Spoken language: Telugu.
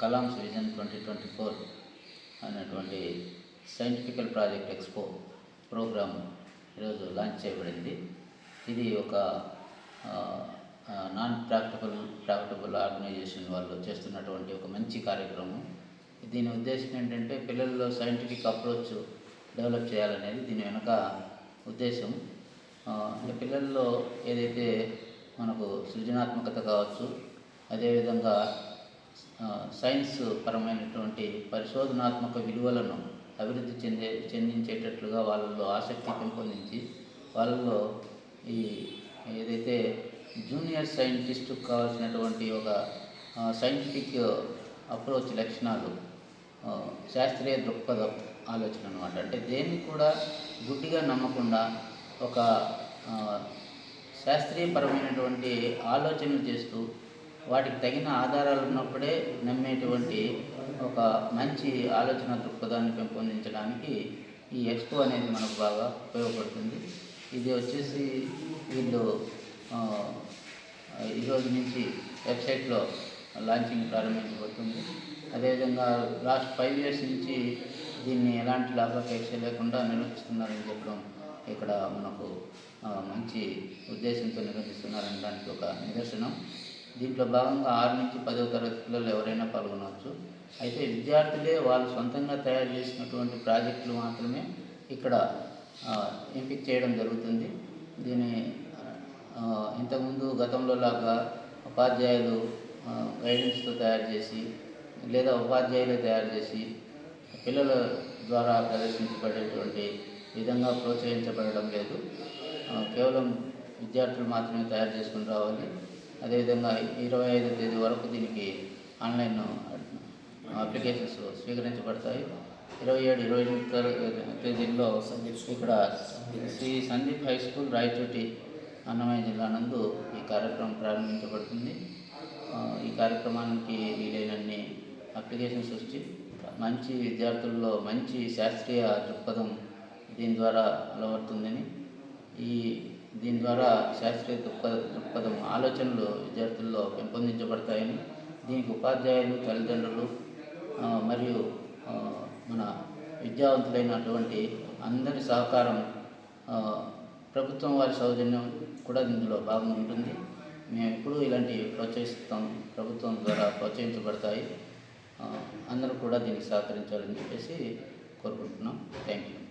Kalam's vision twenty twenty four అనేటువంటి సైంటిఫికల్ ప్రాజెక్ట్ ఎక్స్పో ప్రోగ్రాం ఈరోజు లాంచ్ చేయబడింది. ఇది ఒక నాన్ ప్రాక్టికల్ ప్రాక్టికల్ ఆర్గనైజేషన్ వాళ్ళు చేస్తున్నటువంటి ఒక మంచి కార్యక్రమం. దీని ఉద్దేశం ఏంటంటే పిల్లల్లో సైంటిఫిక్ అప్రోచ్ డెవలప్ చేయాలనేది దీని వెనుక ఉద్దేశం. అంటే పిల్లల్లో ఏదైతే మనకు సృజనాత్మకత కావచ్చు అదేవిధంగా సైన్స్ పరమైనటువంటి పరిశోధనాత్మక విలువలను అభివృద్ధి చెందే చెందించేటట్లుగా వాళ్ళలో ఆసక్తి పెంపొందించి వాళ్ళలో ఈ ఏదైతే జూనియర్ సైంటిస్ట్ కావాల్సినటువంటి ఒక సైంటిఫిక్ అప్రోచ్ లక్షణాలు శాస్త్రీయ దృక్పథం ఆలోచన అనమాట అంటే దేన్ని కూడా గుడ్డిగా నమ్మకుండా ఒక శాస్త్రీయపరమైనటువంటి ఆలోచనలు చేస్తూ వాటికి తగిన ఆధారాలు ఉన్నప్పుడే నమ్మేటువంటి ఒక మంచి ఆలోచన దృక్పథాన్ని పెంపొందించడానికి ఈ ఎక్స్పో అనేది మనకు బాగా ఉపయోగపడుతుంది. ఇది వచ్చేసి వీళ్ళు ఈరోజు నుంచి వెబ్సైట్లో లాంచింగ్ ప్రారంభించబడుతుంది. అదేవిధంగా లాస్ట్ ఫైవ్ ఇయర్స్ నుంచి దీన్ని ఎలాంటి లాభాపేక్ష లేకుండా నిర్వహిస్తున్నారని చెప్పడం ఇక్కడ మనకు మంచి ఉద్దేశంతో నిర్వహిస్తున్నారని దానికి ఒక నిదర్శనం. దీంట్లో భాగంగా ఆరు నుంచి పదవ తరగతి పిల్లలు ఎవరైనా పాల్గొనవచ్చు. అయితే విద్యార్థులే వాళ్ళు సొంతంగా తయారు చేసినటువంటి ప్రాజెక్టులు మాత్రమే ఇక్కడ ఎంపిక చేయడం జరుగుతుంది. దీని ఇంతకుముందు గతంలో లాగా ఉపాధ్యాయులు గైడెన్స్తో తయారు చేసి లేదా ఉపాధ్యాయులే తయారు చేసి పిల్లల ద్వారా ప్రదర్శించబడేటువంటి విధంగా ప్రోత్సహించబడడం లేదు. కేవలం విద్యార్థులు మాత్రమే తయారు చేసుకుని రావాలి. అదేవిధంగా ఇరవై ఐదో తేదీ వరకు దీనికి ఆన్లైన్ అప్లికేషన్స్ స్వీకరించబడతాయి. ఇరవై ఏడు ఇరవై ఎనిమిది తర- తేదీల్లో ఇక్కడ శ్రీ సందీప్ హై స్కూల్ రాయచోటి అన్నమయ్య జిల్లా నందు ఈ కార్యక్రమం ప్రారంభించబడుతుంది. ఈ కార్యక్రమానికి వీలైనన్ని అప్లికేషన్స్ వచ్చి మంచి విద్యార్థుల్లో మంచి శాస్త్రీయ దృక్పథం దీని ద్వారా అలవడుతుందని ఈ దీని ద్వారా శాస్త్రీయ దృక్పథ దృక్పథం ఆలోచనలు విద్యార్థుల్లో పెంపొందించబడతాయని దీనికి ఉపాధ్యాయులు తల్లిదండ్రులు మరియు మన విద్యావంతులైనటువంటి అందరి సహకారం ప్రభుత్వం వారి సౌజన్యం కూడా ఇందులో భాగం ఉంటుంది. మేము ఎప్పుడూ ఇలాంటి ప్రోత్సహిస్తాం ప్రభుత్వం ద్వారా ప్రోత్సహించబడతాయి. అందరూ కూడా దీనికి సహకరించాలని చెప్పేసి కోరుకుంటున్నాం. Thank you.